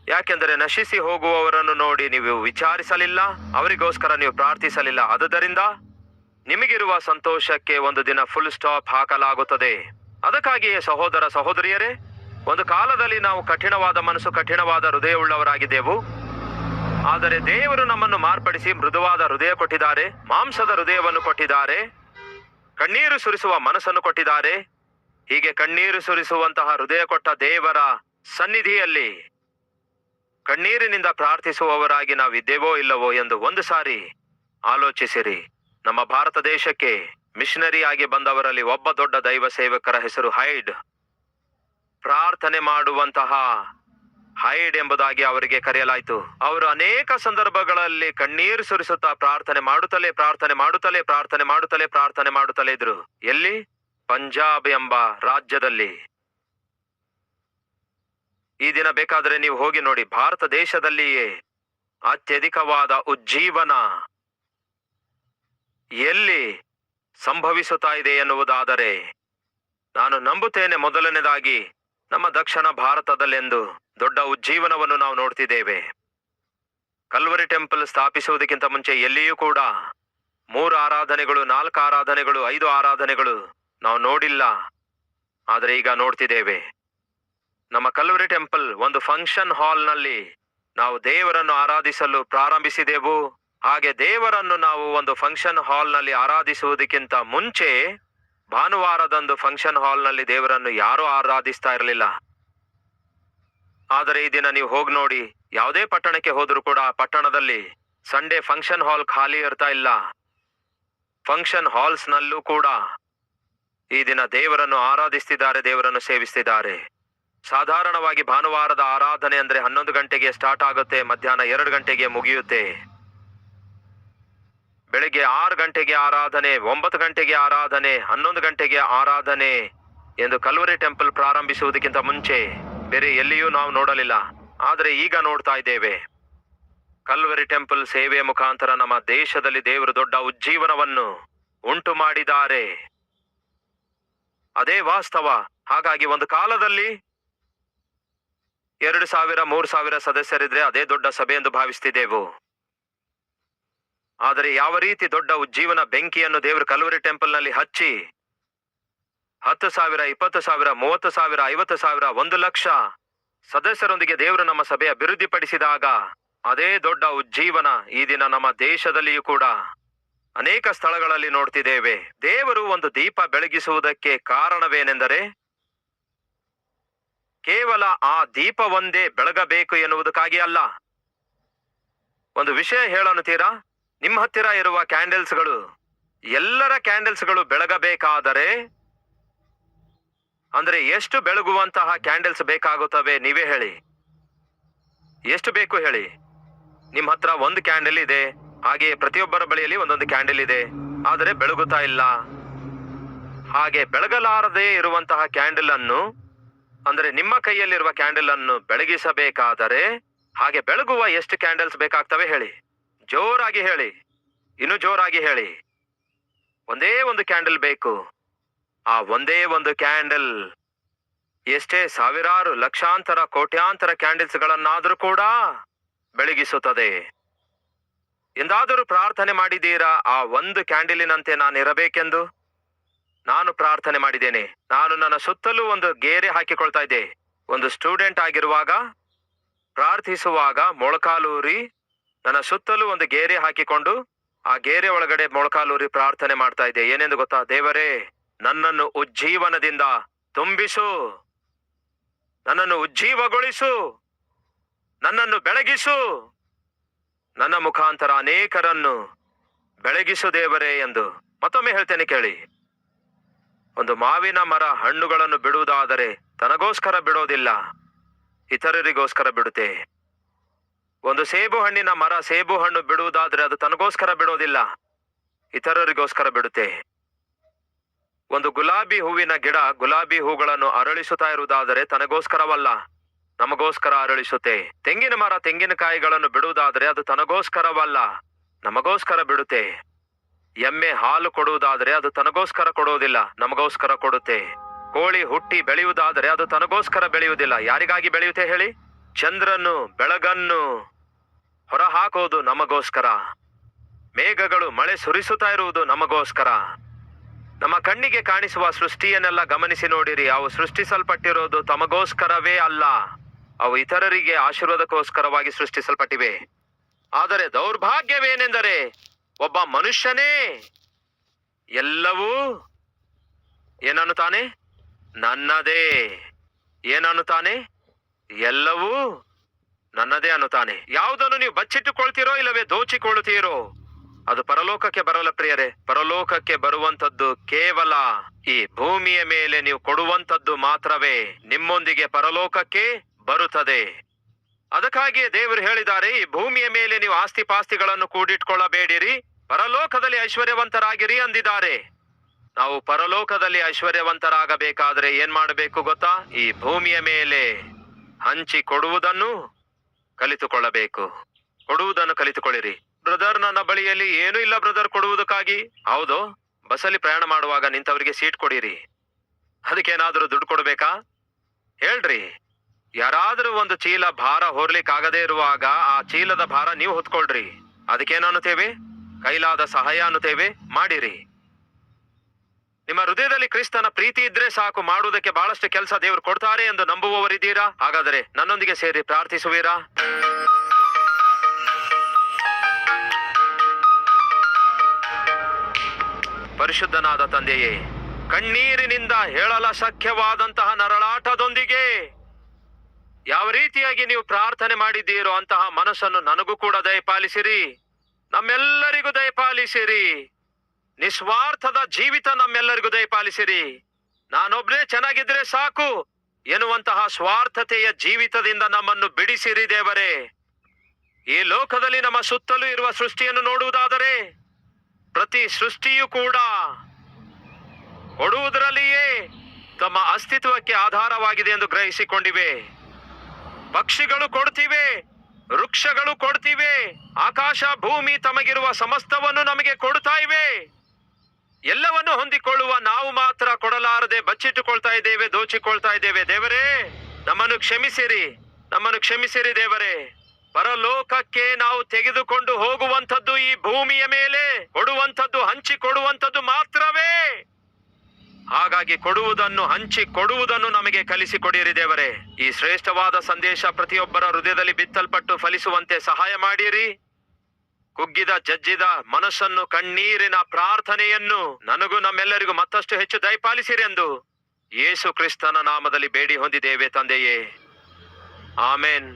ಯಾಕೆಂದರೆ ನಶಿಸಿ ಹೋಗುವವರನ್ನು ನೋಡಿ ನೀವು ವಿಚಾರಿಸಲಿಲ್ಲ, ಅವರಿಗೋಸ್ಕರ ನೀವು ಪ್ರಾರ್ಥಿಸಲಿಲ್ಲ. ಆದುದರಿಂದ ನಿಮಗಿರುವ ಸಂತೋಷಕ್ಕೆ ಒಂದು ದಿನ ಫುಲ್ ಸ್ಟಾಪ್ ಹಾಕಲಾಗುತ್ತದೆ. ಅದಕ್ಕಾಗಿಯೇ ಸಹೋದರ ಸಹೋದರಿಯರೇ, ಒಂದು ಕಾಲದಲ್ಲಿ ನಾವು ಕಠಿಣವಾದ ಮನಸ್ಸು, ಕಠಿಣವಾದ ಹೃದಯವುಳ್ಳವರಾಗಿದ್ದೆವು. ಆದರೆ ದೇವರು ನಮ್ಮನ್ನು ಮಾರ್ಪಡಿಸಿ ಮೃದುವಾದ ಹೃದಯ ಕೊಟ್ಟಿದ್ದಾರೆ, ಮಾಂಸದ ಹೃದಯವನ್ನು ಕೊಟ್ಟಿದ್ದಾರೆ, ಕಣ್ಣೀರು ಸುರಿಸುವ ಮನಸ್ಸನ್ನು ಕೊಟ್ಟಿದ್ದಾರೆ. ಹೀಗೆ ಕಣ್ಣೀರು ಸುರಿಸುವಂತಹ ಹೃದಯ ಕೊಟ್ಟ ದೇವರ ಸನ್ನಿಧಿಯಲ್ಲಿ ಕಣ್ಣೀರಿನಿಂದ ಪ್ರಾರ್ಥಿಸುವವರಾಗಿ ನಾವಿದ್ದೇವೋ ಇಲ್ಲವೋ ಎಂದು ಒಂದು ಸಾರಿ ಆಲೋಚಿಸಿರಿ. ನಮ್ಮ ಭಾರತ ದೇಶಕ್ಕೆ ಮಿಷನರಿ ಆಗಿ ಬಂದವರಲ್ಲಿ ಒಬ್ಬ ದೊಡ್ಡ ದೈವ ಸೇವಕರ ಹೆಸರು ಹೈಡ್. ಪ್ರಾರ್ಥನೆ ಮಾಡುವಂತಹ ಹೈಡ್ ಎಂಬುದಾಗಿ ಅವರಿಗೆ ಕರೆಯಲಾಯಿತು. ಅವರು ಅನೇಕ ಸಂದರ್ಭಗಳಲ್ಲಿ ಕಣ್ಣೀರು ಸುರಿಸುತ್ತಾ ಪ್ರಾರ್ಥನೆ ಮಾಡುತ್ತಲೇ ಪ್ರಾರ್ಥನೆ ಮಾಡುತ್ತಲೇ ಪ್ರಾರ್ಥನೆ ಮಾಡುತ್ತಲೇ ಪ್ರಾರ್ಥನೆ ಮಾಡುತ್ತಲೇ ಇದ್ರು. ಎಲ್ಲಿ? ಪಂಜಾಬ್ ಎಂಬ ರಾಜ್ಯದಲ್ಲಿ. ಈ ದಿನ ಬೇಕಾದರೆ ನೀವು ಹೋಗಿ ನೋಡಿ. ಭಾರತ ದೇಶದಲ್ಲಿಯೇ ಅತ್ಯಧಿಕವಾದ ಉಜ್ಜೀವನ ಎಲ್ಲಿ ಸಂಭವಿಸುತ್ತಾ ಇದೆ ಎನ್ನುವುದಾದರೆ ನಾನು ನಂಬುತ್ತೇನೆ ಮೊದಲನೇದಾಗಿ ನಮ್ಮ ದಕ್ಷಿಣ ಭಾರತದಲ್ಲೆಂದು ದೊಡ್ಡ ಉಜ್ಜೀವನವನ್ನು ನಾವು ನೋಡ್ತಿದ್ದೇವೆ. ಕಲ್ವರಿ ಟೆಂಪಲ್ ಸ್ಥಾಪಿಸುವುದಕ್ಕಿಂತ ಮುಂಚೆ ಎಲ್ಲಿಯೂ ಕೂಡ ಮೂರು ಆರಾಧನೆಗಳು, ನಾಲ್ಕು ಆರಾಧನೆಗಳು, ಐದು ಆರಾಧನೆಗಳು ನಾವು ನೋಡಿಲ್ಲ. ಆದರೆ ಈಗ ನೋಡ್ತಿದ್ದೇವೆ. ನಮ್ಮ ಕಲ್ವರಿ ಟೆಂಪಲ್ ಒಂದು ಫಂಕ್ಷನ್ ಹಾಲ್ನಲ್ಲಿ ನಾವು ದೇವರನ್ನು ಆರಾಧಿಸಲು ಪ್ರಾರಂಭಿಸಿದೆವು. ಹಾಗೆ ದೇವರನ್ನು ನಾವು ಒಂದು ಫಂಕ್ಷನ್ ಹಾಲ್ನಲ್ಲಿ ಆರಾಧಿಸುವುದಕ್ಕಿಂತ ಮುಂಚೆ ಭಾನುವಾರದಂದು ಫಂಕ್ಷನ್ ಹಾಲ್ನಲ್ಲಿ ದೇವರನ್ನು ಯಾರೂ ಆರಾಧಿಸ್ತಾ ಇರಲಿಲ್ಲ. ಆದರೆ ಈ ದಿನ ನೀವು ಹೋಗಿ ನೋಡಿ, ಯಾವುದೇ ಪಟ್ಟಣಕ್ಕೆ ಹೋದರೂ ಕೂಡ ಆ ಪಟ್ಟಣದಲ್ಲಿ ಸಂಡೇ ಫಂಕ್ಷನ್ ಹಾಲ್ ಖಾಲಿ ಇರ್ತಾ ಇಲ್ಲ. ಫಂಕ್ಷನ್ ಹಾಲ್ಸ್ನಲ್ಲೂ ಕೂಡ ಈ ದಿನ ದೇವರನ್ನು ಆರಾಧಿಸ್ತಿದ್ದಾರೆ, ದೇವರನ್ನು ಸೇವಿಸ್ತಿದ್ದಾರೆ. ಸಾಧಾರಣವಾಗಿ ಭಾನುವಾರದ ಆರಾಧನೆ ಅಂದ್ರೆ ಹನ್ನೊಂದು ಗಂಟೆಗೆ ಸ್ಟಾರ್ಟ್ ಆಗುತ್ತೆ, ಮಧ್ಯಾಹ್ನ ಎರಡು ಗಂಟೆಗೆ ಮುಗಿಯುತ್ತೆ. ಬೆಳಿಗ್ಗೆ ಆರು ಗಂಟೆಗೆ ಆರಾಧನೆ, ಒಂಬತ್ತು ಗಂಟೆಗೆ ಆರಾಧನೆ, ಹನ್ನೊಂದು ಗಂಟೆಗೆ ಆರಾಧನೆ ಎಂದು ಕಲ್ವರಿ ಟೆಂಪಲ್ ಪ್ರಾರಂಭಿಸುವುದಕ್ಕಿಂತ ಮುಂಚೆ ಬೇರೆ ಎಲ್ಲಿಯೂ ನಾವು ನೋಡಲಿಲ್ಲ. ಆದರೆ ಈಗ ನೋಡ್ತಾ ಇದ್ದೇವೆ. ಕಲ್ವರಿ ಟೆಂಪಲ್ ಸೇವೆಯ ಮುಖಾಂತರ ನಮ್ಮ ದೇಶದಲ್ಲಿ ದೇವರು ದೊಡ್ಡ ಉಜ್ಜೀವನವನ್ನು ಉಂಟು ಮಾಡಿದ್ದಾರೆ. ಅದೇ ವಾಸ್ತವ. ಹಾಗಾಗಿ ಒಂದು ಕಾಲದಲ್ಲಿ ಎರಡು ಸಾವಿರ, ಮೂರು ಸಾವಿರ ಸದಸ್ಯರಿದ್ರೆ ಅದೇ ದೊಡ್ಡ ಸಭೆ ಎಂದು ಭಾವಿಸ್ತಿದ್ದೆವು. ಆದರೆ ಯಾವ ರೀತಿ ದೊಡ್ಡ ಉಜ್ಜೀವನ ಬೆಂಕಿಯನ್ನು ದೇವರ ಕಲ್ವರಿ ಟೆಂಪಲ್ನಲ್ಲಿ ಹಚ್ಚಿ ಹತ್ತು ಸಾವಿರ, ಇಪ್ಪತ್ತು ಸಾವಿರ, ಮೂವತ್ತು ಸಾವಿರ, ಐವತ್ತು ಸಾವಿರ, ಒಂದು ಲಕ್ಷ ಸದಸ್ಯರೊಂದಿಗೆ ದೇವರು ನಮ್ಮ ಸಭೆ ಅಭಿವೃದ್ಧಿಪಡಿಸಿದಾಗ ಅದೇ ದೊಡ್ಡ ಉಜ್ಜೀವನ ಈ ದಿನ ನಮ್ಮ ದೇಶದಲ್ಲಿಯೂ ಕೂಡ ಅನೇಕ ಸ್ಥಳಗಳಲ್ಲಿ ನೋಡ್ತಿದ್ದೇವೆ. ದೇವರು ಒಂದು ದೀಪ ಬೆಳಗಿಸುವುದಕ್ಕೆ ಕಾರಣವೇನೆಂದರೆ ಕೇವಲ ಆ ದೀಪ ಬೆಳಗಬೇಕು ಎನ್ನುವುದಕ್ಕಾಗಿ ಅಲ್ಲ. ಒಂದು ವಿಷಯ ಹೇಳನ್ನುತ್ತೀರಾ ನಿಮ್ಮ ಹತ್ತಿರ ಇರುವ ಕ್ಯಾಂಡಲ್ಸ್ಗಳು, ಎಲ್ಲರ ಕ್ಯಾಂಡಲ್ಸ್ಗಳು ಬೆಳಗಬೇಕಾದರೆ, ಅಂದರೆ ಎಷ್ಟು ಬೆಳಗುವಂತಹ ಕ್ಯಾಂಡಲ್ಸ್ ಬೇಕಾಗುತ್ತವೆ ನೀವೇ ಹೇಳಿ. ಎಷ್ಟು ಬೇಕು ಹೇಳಿ. ನಿಮ್ಮ ಹತ್ರ ಒಂದು ಕ್ಯಾಂಡಲ್ ಇದೆ ಹಾಗೆ ಪ್ರತಿಯೊಬ್ಬರ ಬಳಿಯಲ್ಲಿ ಒಂದೊಂದು ಕ್ಯಾಂಡಲ್ ಇದೆ, ಆದರೆ ಬೆಳಗುತ್ತಾ ಇಲ್ಲ. ಹಾಗೆ ಬೆಳಗಲಾರದೆ ಇರುವಂತಹ ಕ್ಯಾಂಡಲ್ ಅನ್ನು ಅಂದರೆ ನಿಮ್ಮ ಕೈಯಲ್ಲಿರುವ ಕ್ಯಾಂಡಲ್ ಅನ್ನು ಬೆಳಗಿಸಬೇಕಾದರೆ, ಹಾಗೆ ಬೆಳಗುವ ಎಷ್ಟು ಕ್ಯಾಂಡಲ್ಸ್ ಬೇಕಾಗ್ತವೆ ಹೇಳಿ. ಜೋರಾಗಿ ಹೇಳಿ. ಇನ್ನು ಜೋರಾಗಿ ಹೇಳಿ. ಒಂದೇ ಒಂದು ಕ್ಯಾಂಡಲ್ ಬೇಕು. ಆ ಒಂದೇ ಒಂದು ಕ್ಯಾಂಡಲ್ ಎಷ್ಟೇ ಸಾವಿರಾರು ಲಕ್ಷಾಂತರ ಕೋಟ್ಯಾಂತರ ಕ್ಯಾಂಡಲ್ಸ್ ಗಳನ್ನಾದರೂ ಕೂಡ ಬೆಳಗಿಸುತ್ತದೆ. ಎಂದಾದರೂ ಪ್ರಾರ್ಥನೆ ಮಾಡಿದ್ದೀರಾ? ಆ ಒಂದು ಕ್ಯಾಂಡಲಿನಂತೆ ನಾನು ಇರಬೇಕೆಂದು ನಾನು ಪ್ರಾರ್ಥನೆ ಮಾಡಿದ್ದೇನೆ. ನಾನು ನನ್ನ ಸುತ್ತಲೂ ಒಂದು ಗೇರೆ ಹಾಕಿಕೊಳ್ತಾ ಇದ್ದೆ. ಒಂದು ಸ್ಟೂಡೆಂಟ್ ಆಗಿರುವಾಗ, ಪ್ರಾರ್ಥಿಸುವಾಗ ಮೊಳಕಾಲೂರಿ ನನ್ನ ಸುತ್ತಲೂ ಒಂದು ಗೇರೆ ಹಾಕಿಕೊಂಡು ಆ ಗೇರೆ ಒಳಗಡೆ ಮೊಳಕಾಲೂರಿ ಪ್ರಾರ್ಥನೆ ಮಾಡ್ತಾ ಇದೆ ಏನೆಂದು ಗೊತ್ತಾ? ದೇವರೇ, ನನ್ನನ್ನು ಉಜ್ಜೀವನದಿಂದ ತುಂಬಿಸು. ನನ್ನನ್ನು ಉಜ್ಜೀವಗೊಳಿಸು. ನನ್ನನ್ನು ಬೆಳಗಿಸು. ನನ್ನ ಮುಖಾಂತರ ಅನೇಕರನ್ನು ಬೆಳಗಿಸು ದೇವರೇ ಎಂದು ಮತ್ತೊಮ್ಮೆ ಹೇಳ್ತೇನೆ ಕೇಳಿ. ಒಂದು ಮಾವಿನ ಮರ ಹಣ್ಣುಗಳನ್ನು ಬಿಡುವುದಾದರೆ ತನಗೋಸ್ಕರ ಬಿಡೋದಿಲ್ಲ. ಇತರರಿಗೋಸ್ಕರ ಬಿಡುತ್ತೆ. ಒಂದು ಸೇಬು ಹಣ್ಣಿನ ಮರ ಸೇಬು ಹಣ್ಣು ಬಿಡುವುದಾದರೆ ಅದು ತನಗೋಸ್ಕರ ಬಿಡೋದಿಲ್ಲ, ಇತರರಿಗೋಸ್ಕರ ಬಿಡುತ್ತೆ. ಒಂದು ಗುಲಾಬಿ ಹೂವಿನ ಗಿಡ ಗುಲಾಬಿ ಹೂಗಳನ್ನು ಅರಳಿಸುತ್ತಾ ಇರುವುದಾದರೆ ತನಗೋಸ್ಕರವಲ್ಲ, ನಮಗೋಸ್ಕರ ಅರಳಿಸುತ್ತೆ. ತೆಂಗಿನ ಮರ ತೆಂಗಿನಕಾಯಿಗಳನ್ನು ಬಿಡುವುದಾದರೆ ಅದು ತನಗೋಸ್ಕರವಲ್ಲ, ನಮಗೋಸ್ಕರ ಬಿಡುತ್ತೆ. ಎಮ್ಮೆ ಹಾಲು ಕೊಡುವುದಾದರೆ ಅದು ತನಗೋಸ್ಕರ ಕೊಡುವುದಿಲ್ಲ, ನಮಗೋಸ್ಕರ ಕೊಡುತ್ತೆ. ಕೋಳಿ ಹುಟ್ಟಿ ಬೆಳೆಯುವುದಾದರೆ ಅದು ತನಗೋಸ್ಕರ ಬೆಳೆಯುವುದಿಲ್ಲ. ಯಾರಿಗಾಗಿ ಬೆಳೆಯುತ್ತೆ ಹೇಳಿ? ಚಂದ್ರನ್ನು ಬೆಳಗನ್ನು ಹೊರಹಾಕೋದು ನಮಗೋಸ್ಕರ. ಮೇಘಗಳು ಮಳೆ ಸುರಿಸುತ್ತಾ ಇರುವುದು ನಮಗೋಸ್ಕರ. ನಮ್ಮ ಕಣ್ಣಿಗೆ ಕಾಣಿಸುವ ಸೃಷ್ಟಿಯನ್ನೆಲ್ಲ ಗಮನಿಸಿ ನೋಡಿರಿ. ಅವು ಸೃಷ್ಟಿಸಲ್ಪಟ್ಟಿರೋದು ತಮಗೋಸ್ಕರವೇ ಅಲ್ಲ. ಅವು ಇತರರಿಗೆ ಆಶೀರ್ವಾದಕ್ಕೋಸ್ಕರವಾಗಿ ಸೃಷ್ಟಿಸಲ್ಪಟ್ಟಿವೆ. ಆದರೆ ದೌರ್ಭಾಗ್ಯವೇನೆಂದರೆ ಒಬ್ಬ ಮನುಷ್ಯನೇ ಎಲ್ಲವೂ ಏನನ್ನುತ್ತಾನೆ? ನನ್ನದೇ ಏನನ್ನುತ್ತಾನೆ? ಎಲ್ಲವೂ ನನ್ನದೇ ಅನ್ನುತ್ತಾನೆ ಯಾವುದನ್ನು ನೀವು ಬಚ್ಚಿಟ್ಟುಕೊಳ್ತೀರೋ ಇಲ್ಲವೇ ದೋಚಿಕೊಳ್ಳುತ್ತೀರೋ, ಅದು ಪರಲೋಕಕ್ಕೆ ಬರಲ್ಲ ಪ್ರಿಯರೇ. ಪರಲೋಕಕ್ಕೆ ಬರುವಂತದ್ದು ಕೇವಲ ಈ ಭೂಮಿಯ ಮೇಲೆ ನೀವು ಕೊಡುವಂತದ್ದು ಮಾತ್ರವೇ. ನಿಮ್ಮೊಂದಿಗೆ ಪರಲೋಕಕ್ಕೆ ಬರುತ್ತದೆ. ಅದಕ್ಕಾಗಿಯೇ ದೇವರು ಹೇಳಿದ್ದಾರೆ, ಈ ಭೂಮಿಯ ಮೇಲೆ ನೀವು ಆಸ್ತಿ ಪಾಸ್ತಿಗಳನ್ನು ಕೂಡಿಟ್ಕೊಳ್ಳಬೇಡಿರಿ. ಪರಲೋಕದಲ್ಲಿ ಐಶ್ವರ್ಯವಂತರಾಗಿರಿ ಅಂದಿದ್ದಾರೆ. ನಾವು ಪರಲೋಕದಲ್ಲಿ ಐಶ್ವರ್ಯವಂತರಾಗಬೇಕಾದ್ರೆ ಏನ್ ಮಾಡಬೇಕು ಗೊತ್ತಾ? ಈ ಭೂಮಿಯ ಮೇಲೆ ಹಂಚಿ ಕೊಡುವುದನ್ನು ಕಲಿತುಕೊಳ್ಳಬೇಕು. ಕೊಡುವುದನ್ನು ಕಲಿತುಕೊಳ್ಳಿರಿ. ಬ್ರದರ್, ನನ್ನ ಬಳಿಯಲ್ಲಿ ಏನೂ ಇಲ್ಲ ಬ್ರದರ್ ಕೊಡುವುದಕ್ಕಾಗಿ. ಹೌದು, ಬಸ್ಸಲ್ಲಿ ಪ್ರಯಾಣ ಮಾಡುವಾಗ ನಿಂತವರಿಗೆ ಸೀಟ್ ಕೊಡಿರಿ. ಅದಕ್ಕೇನಾದರೂ ದುಡ್ಡು ಕೊಡಬೇಕಾ? ಹೇಳ್ರಿ. ಯಾರಾದರೂ ಒಂದು ಚೀಲ ಭಾರ ಹೊರ್ಲಿಕ್ಕಾಗದೇ ಇರುವಾಗ ಆ ಚೀಲದ ಭಾರ ನೀವು ಹೊತ್ಕೊಳ್ರಿ. ಅದಕ್ಕೇನು ಅನ್ನುತ್ತೇವೆ? ಕೈಲಾದ ಸಹಾಯ ಅನ್ನುತ್ತೇವೆ? ಮಾಡಿರಿ. ನಿಮ್ಮ ಹೃದಯದಲ್ಲಿ ಕ್ರಿಸ್ತನ ಪ್ರೀತಿ ಇದ್ರೆ ಸಾಕು, ಮಾಡುವುದಕ್ಕೆ ಬಹಳಷ್ಟು ಕೆಲಸ ದೇವರು ಕೊಡ್ತಾರೆ ಎಂದು ನಂಬುವವರಿದ್ದೀರಾ? ಹಾಗಾದರೆ ನನ್ನೊಂದಿಗೆ ಸೇರಿ ಪ್ರಾರ್ಥಿಸುವೀರಾ? ಪರಿಶುದ್ಧನಾದ ತಂದೆಯೇ, ಕಣ್ಣೀರಿನಿಂದ ಹೇಳಲ ಶಕ್ಯವಾದಂತಹ ನರಳಾಟದೊಂದಿಗೆ ಯಾವ ರೀತಿಯಾಗಿ ನೀವು ಪ್ರಾರ್ಥನೆ ಮಾಡಿದ್ದೀರೋ ಅಂತಹ ಮನಸ್ಸನ್ನು ನನಗೂ ಕೂಡ ದಯಪಾಲಿಸಿರಿ. ನಮ್ಮೆಲ್ಲರಿಗೂ ದಯಪಾಲಿಸಿರಿ. ನಿಸ್ವಾರ್ಥದ ಜೀವಿತ ನಮ್ಮೆಲ್ಲರಿಗೂ ದಯಪಾಲಿಸಿರಿ. ನಾನೊಬ್ನೇ ಚೆನ್ನಾಗಿದ್ರೆ ಸಾಕು. ಎನ್ನುವಂತಹ ಸ್ವಾರ್ಥತೆಯ ಜೀವಿತದಿಂದ ನಮ್ಮನ್ನು ಬಿಡಿಸಿರಿ ದೇವರೇ. ಈ ಲೋಕದಲ್ಲಿ ನಮ್ಮ ಸುತ್ತಲೂ ಇರುವ ಸೃಷ್ಟಿಯನ್ನು ನೋಡುವುದಾದರೆ ಪ್ರತಿ ಸೃಷ್ಟಿಯೂ ಕೂಡ ಕೊಡುವುದರಲ್ಲಿಯೇ ತಮ್ಮ ಅಸ್ತಿತ್ವಕ್ಕೆ ಆಧಾರವಾಗಿದೆ ಎಂದು ಗ್ರಹಿಸಿಕೊಂಡಿವೆ. ಪಕ್ಷಿಗಳು ಕೊಡ್ತಿವೆ ವೃಕ್ಷಗಳು ಕೊಡ್ತಿವೆ ಆಕಾಶ ಭೂಮಿ ತಮಗಿರುವ ಸಮಸ್ತವನ್ನು ನಮಗೆ ಕೊಡ್ತಾ ಇವೆ. ಎಲ್ಲವನ್ನು ಹೊಂದಿಕೊಳ್ಳುವ ನಾವು ಮಾತ್ರ ಕೊಡಲಾರದೆ ಬಚ್ಚಿಟ್ಟುಕೊಳ್ತಾ ಇದ್ದೇವೆ, ದೋಚಿಕೊಳ್ತಾ ಇದ್ದೇವೆ. ದೇವರೇ, ನಮ್ಮನ್ನು ಕ್ಷಮಿಸಿರಿ. ನಮ್ಮನ್ನು ಕ್ಷಮಿಸಿರಿ ದೇವರೇ. ಪರಲೋಕಕ್ಕೆ ನಾವು ತೆಗೆದುಕೊಂಡು ಹೋಗುವಂಥದ್ದು ಈ ಭೂಮಿಯ ಮೇಲೆ, ಕೊಡುವಂಥದ್ದು ಹಂಚಿ ಕೊಡುವಂಥದ್ದು ಮಾತ್ರವೇ. ಹಾಗಾಗಿ ಕೊಡುವುದನ್ನು ಹಂಚಿ ಕೊಡುವುದನ್ನು ನಮಗೆ ಕಲಿಸಿಕೊಡಿರಿ ದೇವರೇ. ಈ ಶ್ರೇಷ್ಠವಾದ ಸಂದೇಶ ಪ್ರತಿಯೊಬ್ಬರ ಹೃದಯದಲ್ಲಿ ಬಿತ್ತಲ್ಪಟ್ಟು ಫಲಿಸುವಂತೆ ಸಹಾಯ ಮಾಡಿರಿ. ಕುಗ್ಗಿದ, ಜಜ್ಜಿದ ಮನಸ್ಸನ್ನು, ಕಣ್ಣೀರಿನ ಪ್ರಾರ್ಥನೆಯನ್ನು ನನಗೂ ನಮ್ಮೆಲ್ಲರಿಗೂ ಮತ್ತಷ್ಟು ಹೆಚ್ಚು ದಯಪಾಲಿಸಿರಿ ಎಂದು ಯೇಸು ಕ್ರಿಸ್ತನ ನಾಮದಲ್ಲಿ ಬೇಡಿ ಹೊಂದಿದ್ದೇವೆ ತಂದೆಯೇ. ಆಮೇನ್.